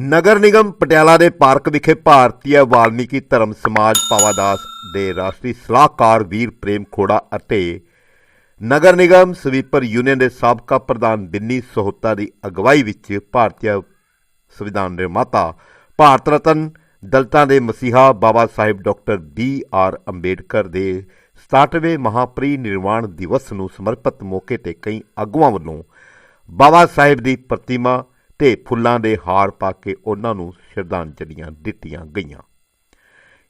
ਨਗਰ ਨਿਗਮ ਪਟਿਆਲਾ ਦੇ ਪਾਰਕ ਵਿਖੇ ਭਾਰਤੀ ਵਾਲਮੀਕੀ ਧਰਮ ਸਮਾਜ ਪਾਵਾਦਾਸ ਦੇ ਰਾਸ਼ਟਰੀ ਸਲਾਹਕਾਰ ਵੀਰ ਪ੍ਰੇਮ ਖੋੜਾ ਅਤੇ ਨਗਰ ਨਿਗਮ ਸਵੀਪਰ ਯੂਨੀਅਨ ਦੇ ਸਾਬਕਾ ਪ੍ਰਧਾਨ ਬਿੰਨੀ ਸੋਹਤਾ ਦੀ ਅਗਵਾਈ ਵਿੱਚ ਭਾਰਤੀ ਸੰਵਿਧਾਨ ਨਿਰਮਾਤਾ ਭਾਰਤ ਰਤਨ ਦਲਤਾਂ ਦੇ ਮਸੀਹਾ Baba Sahib doctor B R Ambedkar ਦੇ 67ਵੇਂ ਮਹਾਪਰੀ ਨਿਰਵਾਣ ਦਿਵਸ ਨੂੰ ਸਮਰਪਿਤ ਮੌਕੇ ਤੇ ਕਈ ਆਗੂਆਂ ਵੱਲੋਂ ਬਾਬਾ ਸਾਹਿਬ ਦੀ ਪ੍ਰਤਿਮਾ ਤੇ ਫੁੱਲਾਂ ਦੇ ਹਾਰ ਪਾ ਕੇ ਉਹਨਾਂ ਨੂੰ ਸ਼ਰਧਾਂਜਲੀਆਂ ਦਿੱਤੀਆਂ ਗਈਆਂ।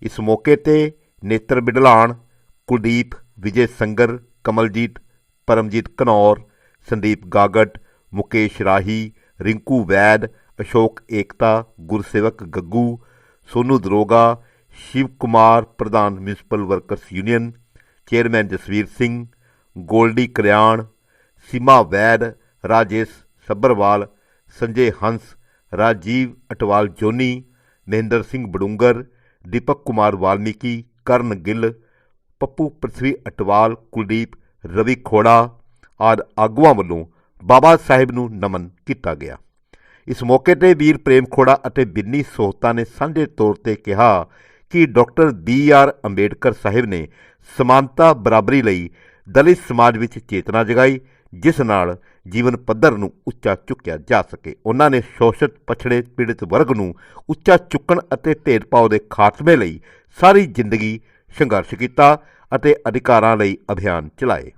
ਇਸ ਮੌਕੇ ਤੇ ਨੇਤਰ ਬਿਡਲਾਨ ਕੁਲਦੀਪ, ਵਿਜੇ ਸੰਗਰ, ਕਮਲਜੀਤ, ਪਰਮਜੀਤ ਕਨੌਰ, ਸੰਦੀਪ ਗਾਗਟ, ਮੁਕੇਸ਼ ਰਾਹੀ, ਰਿੰਕੂ ਵੈਦ, ਅਸ਼ੋਕ ਏਕਤਾ, ਗੁਰਸੇਵਕ ਗੱਗੂ, ਸੋਨੂ ਦਰੋਗਾ, ਸ਼ਿਵ ਕੁਮਾਰ ਪ੍ਰਧਾਨ municipal workers union, chairman Jasvir Singh, Goldy Kalyan Seema Vaid, Rajesh Sabharwal Sanjay ਹੰਸ, ਰਾਜੀਵ ਅਟਵਾਲ ਜੋਨੀ ਮਹਿੰਦਰ ਸਿੰਘ ਬਡੂੰਗਰ ਦੀਪਕ ਕੁਮਾਰ ਵਾਲਮੀਕੀ, ਕਰਨ ਗਿੱਲ, ਪੱਪੂ ਪ੍ਰਥਵੀ ਅਟਵਾਲ, ਕੁਲਦੀਪ ਰਵੀ ਖੋੜਾ ਆਦਿ ਆਗੂਆਂ ਵੱਲੋਂ ਬਾਬਾ ਸਾਹਿਬ ਨੂੰ ਨਮਨ ਕੀਤਾ ਗਿਆ। ਇਸ ਮੌਕੇ ਤੇ ਵੀਰ ਪ੍ਰੇਮ ਖੋੜਾ ਅਤੇ ਬਿੰਨੀ ਸੋਹਤਾ ਨੇ ਸਾਂਝੇ ਤੌਰ ਤੇ ਕਿਹਾ ਕਿ doctor B R Ambedkar Sahib ਨੇ ਸਮਾਨਤਾ ਬਰਾਬਰੀ ਲਈ ਦਲਿਤ ਸਮਾਜ ਵਿੱਚ ਚੇਤਨਾ ਜਗਾਈ ਜਿਸ ਨਾਲ ਜੀਵਨ ਪੱਧਰ ਨੂੰ ਉੱਚਾ ਚੁੱਕਿਆ ਜਾ ਸਕੇ। ਉਹਨਾਂ ਨੇ ਸ਼ੋਸ਼ਿਤ, ਪਛੜੇ, ਪੀੜਿਤ ਵਰਗ ਨੂੰ ਉੱਚਾ ਚੁੱਕਣ ਅਤੇ ਭੇਦਭਾਵ ਦੇ ਖਾਤਮੇ ਲਈ ਸਾਰੀ ਜ਼ਿੰਦਗੀ ਸੰਘਰਸ਼ ਕੀਤਾ ਅਤੇ ਅਧਿਕਾਰਾਂ ਲਈ ਅਭਿਆਨ ਚਲਾਏ।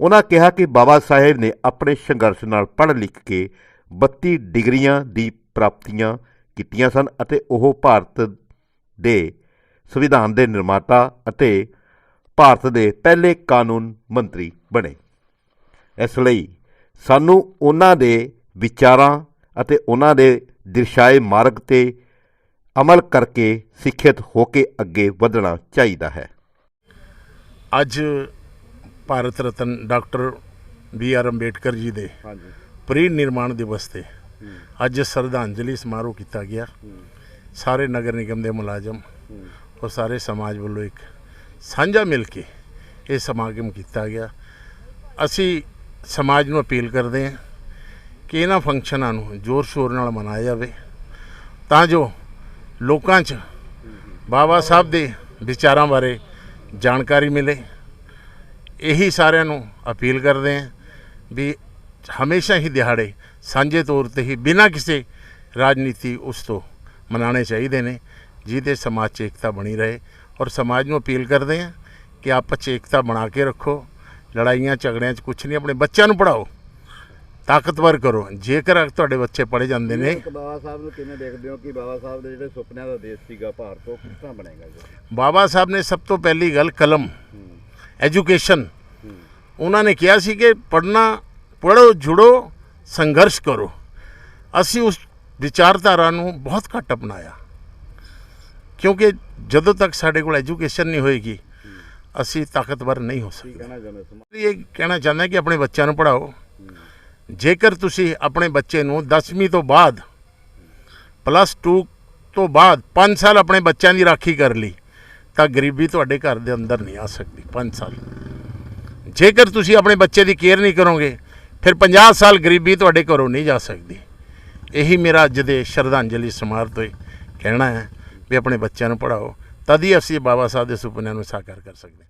ਉਹਨਾਂ ਕਿਹਾ ਕਿ ਬਾਬਾ ਸਾਹਿਬ ਨੇ ਆਪਣੇ ਸੰਘਰਸ਼ ਨਾਲ ਪੜ੍ਹ ਲਿਖ ਕੇ 32 ਡਿਗਰੀਆਂ ਦੀ ਪ੍ਰਾਪਤੀਆਂ ਕੀਤੀਆਂ ਸਨ ਅਤੇ ਉਹ ਭਾਰਤ ਦੇ ਸੰਵਿਧਾਨ ਦੇ ਨਿਰਮਾਤਾ ਅਤੇ ਭਾਰਤ ਦੇ ਪਹਿਲੇ ਕਾਨੂੰਨ ਮੰਤਰੀ ਬਣੇ। ਇਸ ਲਈ ਸਾਨੂੰ ਉਹਨਾਂ ਦੇ ਵਿਚਾਰਾਂ ਅਤੇ ਉਹਨਾਂ ਦੇ ਦਿਰਸ਼ਾਏ ਮਾਰਗ ਤੇ ਅਮਲ ਕਰਕੇ ਸਿੱਖਿਅਤ ਹੋ ਕੇ ਅੱਗੇ ਵਧਣਾ ਚਾਹੀਦਾ ਹੈ। ਅੱਜ Bharat Ratna doctor B R Ambedkar ji ਦੇ ਹਾਂਜੀ। ਪ੍ਰੀ ਨਿਰਮਾਣ ਦਿਵਸ ਤੇ ਅੱਜ ਸ਼ਰਧਾਂਜਲੀ ਸਮਾਰੋਹ ਕੀਤਾ ਗਿਆ। ਸਾਰੇ ਨਗਰ ਨਿਗਮ ਦੇ ਮੁਲਾਜ਼ਮ ਔਰ ਸਾਰੇ ਸਮਾਜ ਵੱਲੋਂ ਇੱਕ ਸਾਂਝਾ ਮਿਲ ਕੇ ਇਹ ਸਮਾਗਮ ਕੀਤਾ ਗਿਆ। ਅਸੀਂ ਸਮਾਜ ਨੂੰ ਅਪੀਲ ਕਰਦੇ ਹਾਂ ਕਿ ਇਹਨਾਂ ਫੰਕਸ਼ਨਾਂ ਨੂੰ ਜ਼ੋਰ ਸ਼ੋਰ ਨਾਲ ਮਨਾਇਆ ਜਾਵੇ। ਤਾਂ ਜੋ ਲੋਕਾਂ 'ਚ ਬਾਬਾ ਸਾਹਿਬ ਦੇ ਵਿਚਾਰਾਂ ਬਾਰੇ ਜਾਣਕਾਰੀ ਮਿਲੇ। ਇਹੀ ਸਾਰਿਆਂ ਨੂੰ ਅਪੀਲ ਕਰਦੇ ਹਾਂ ਵੀ ਹਮੇਸ਼ਾ ਹੀ ਦਿਹਾੜੇ ਸਾਂਝੇ ਤੌਰ ਤੇ ਹੀ ਬਿਨਾਂ ਕਿਸੇ ਰਾਜਨੀਤੀ ਉਸ ਤੋਂ ਮਨਾਉਣੇ ਚਾਹੀਦੇ ਨੇ, ਜਿਹਦੇ ਸਮਾਜ 'ਚ ਏਕਤਾ ਬਣੀ ਰਹੇ। ਔਰ ਸਮਾਜ ਨੂੰ ਅਪੀਲ ਕਰਦੇ ਹਾਂ ਕਿ ਆਪਸ 'ਚ ਏਕਤਾ ਬਣਾ ਕੇ ਰੱਖੋ। ਲੜਾਈਆਂ ਝਗੜਿਆਂ 'ਚ ਕੁਝ ਨਹੀਂ ਆਪਣੇ ਬੱਚਿਆਂ ਨੂੰ ਪੜਾਓ ਤਾਕਤਵਰ ਕਰੋ। ਜੇਕਰ ਤੁਹਾਡੇ ਬੱਚੇ ਪੜ੍ਹੇ ਜਾਂਦੇ ਨੇ ਬਾਬਾ ਸਾਹਿਬ ਨੂੰ ਕਿਵੇਂ ਦੇਖਦੇ ਹੋ ਕਿ ਬਾਬਾ ਸਾਹਿਬ ਦੇ ਜਿਹੜੇ ਸੁਪਨਿਆਂ ਦਾ ਦੇਸ਼ ਸੀਗਾ ਭਾਰਤ ਉਹ ਕਿਸ ਤਰ੍ਹਾਂ ਬਣੇਗਾ ਜੀ? ਬਾਬਾ ਸਾਹਿਬ ਨੇ ਸਭ ਤੋਂ ਪਹਿਲੀ ਗੱਲ ਕਲਮ। ਐਜੂਕੇਸ਼ਨ। ਉਹਨਾਂ ਨੇ ਕਿਹਾ ਸੀ ਕਿ ਪੜਨਾ ਪੜੋ ਜੁੜੋ ਸੰਘਰਸ਼ ਕਰੋ। ਅਸੀਂ ਉਸ ਵਿਚਾਰਧਾਰਾ ਨੂੰ ਬਹੁਤ ਘੱਟ ਅਪਣਾਇਆ। ਕਿਉਂਕਿ ਜਦੋਂ ਤੱਕ ਸਾਡੇ ਕੋਲ ਐਜੂਕੇਸ਼ਨ ਨਹੀਂ ਹੋਏਗੀ ਅਸੀਂ ਤਾਕਤਵਰ ਨਹੀਂ ਹੋ ਸਕਦੇ। ਕਹਿਣਾ ਚਾਹੁੰਦੇ ਸਮਾਂ ਇਹ ਕਹਿਣਾ ਚਾਹੁੰਦਾ ਕਿ ਆਪਣੇ ਬੱਚਿਆਂ ਨੂੰ ਪੜਾਓ ਜੇਕਰ ਤੁਸੀਂ ਆਪਣੇ ਬੱਚੇ ਨੂੰ 10ਵੀਂ ਤੋਂ ਬਾਅਦ ਪਲੱਸ 2 ਤੋਂ ਬਾਅਦ 5 ਸਾਲ ਆਪਣੇ ਬੱਚਿਆਂ ਦੀ ਰਾਖੀ ਕਰ ਲਈ ਤਾਂ ਗਰੀਬੀ ਤੁਹਾਡੇ ਘਰ ਦੇ ਅੰਦਰ ਨਹੀਂ ਆ ਸਕਦੀ 5 ਸਾਲ। ਜੇਕਰ ਤੁਸੀਂ ਆਪਣੇ ਬੱਚੇ ਦੀ ਕੇਅਰ ਨਹੀਂ ਕਰੋਗੇ ਫਿਰ 50 ਸਾਲ ਗਰੀਬੀ ਤੁਹਾਡੇ ਘਰੋਂ ਨਹੀਂ ਜਾ ਸਕਦੀ। ਇਹੀ ਮੇਰਾ ਅੱਜ ਦੇ ਸ਼ਰਧਾਂਜਲੀ ਸਮਾਰੋਹ ਤੋਂ ਕਹਿਣਾ ਹੈ ਵੀ ਆਪਣੇ ਬੱਚਿਆਂ ਨੂੰ ਪੜਾਓ ਤਦ ਹੀ ਅਸੀਂ ਬਾਬਾ ਸਾਹਿਬ ਦੇ ਸੁਪਨਿਆਂ ਨੂੰ ਸਾਕਾਰ ਕਰ ਸਕਦੇ